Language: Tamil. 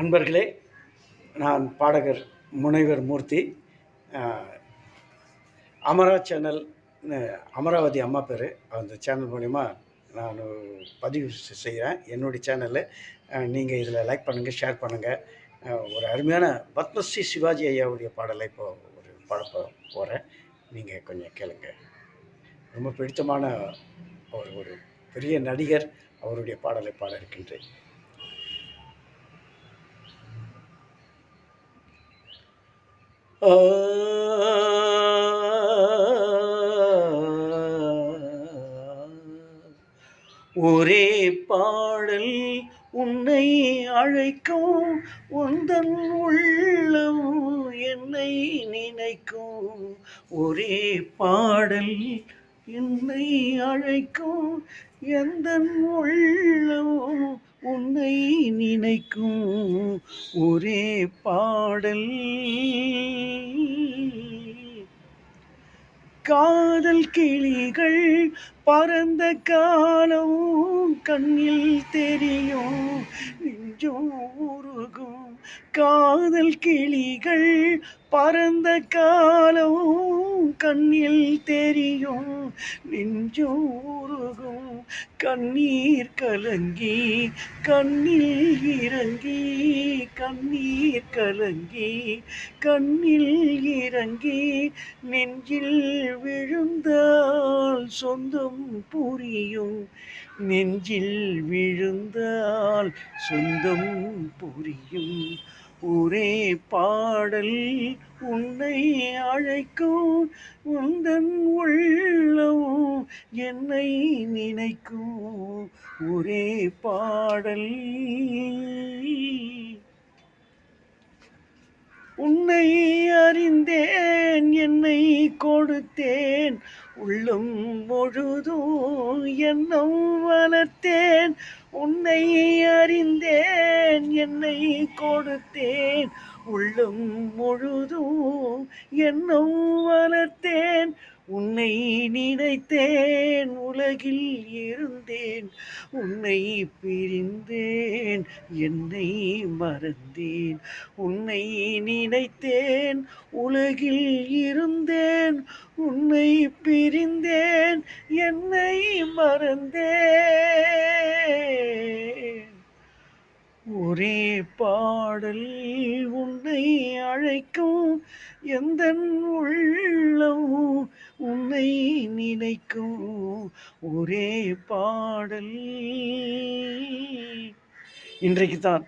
அன்பர்களே நான் பாடகர் முனைவர் மூர்த்தி. அமரா சேனல் அமராவதி அம்மா பேர். அந்த சேனல் மூலிமா நான் பதிவு செய்கிறேன் என்னுடைய சேனலில் நீங்கள் இதில் லைக் பண்ணுங்கள் ஷேர் பண்ணுங்கள் ஒரு அருமையான பத்மஸ்ரீ சிவாஜி ஐயாவுடைய பாடலை இப்போ ஒரு பாட போகிறேன் நீங்கள் கொஞ்சம் கேளுங்க. ரொம்ப பிடித்தமான ஒரு ஒரு பெரிய நடிகர் அவருடைய பாடலை பாட இருக்கின்றேன் ஒரே பாடல் உன்னை அழைக்கும் உந்தன் உள்ளம் என்னை நினைக்கும். ஒரே பாடல் என்னை அழைக்கும் எந்த உள்ளம் உன்னை நினைக்கும் ஒரே பாடல். காதல் கிளிகள் பறந்த காலம் கண்ணில் தெரியும் நெஞ்சும் உருகும் காதல் கிளிகள் பறந்த காலம் கண்ணில் தெரியும். நெஞ்சும் கண்ணீர் கலங்கி கண்ணில் இறங்கி கண்ணீர் கலங்கி கண்ணில் இறங்கி நெஞ்சில் விழுந்தால் சொந்தம் புரியும். நெஞ்சில் விழுந்தால் சொந்தம் புரியும். ஒரே பாடல் உன்னை அழைக்கும். உந்தன் உள்ளம் என்னை நினைக்கும் ஒரே பாடல். உன்னை அறிந்தேன் என்னை கொடுத்தேன். உள்ளம் முழுதும் எண்ணம் வளர்த்தேன். உன்னை அறிந்தேன் என்னை கொடுத்தேன். உள்ளம் முழுதும் எண்ணம் வளர்த்தேன். உன்னை நினைத்தேன் உலகில் இருந்தேன். உன்னை பிரிந்தேன் என்னை மறந்தேன். உன்னை நினைத்தேன் உலகில் இருந்தேன். உன்னை பிரிந்தேன் என்னை மறந்தேன். ஒரே பாடல் உன்னை அழைக்கும். எந்த உள்ளம் உன்னை நினைக்கும். ஒரே பாடல். இன்றைக்கு தான்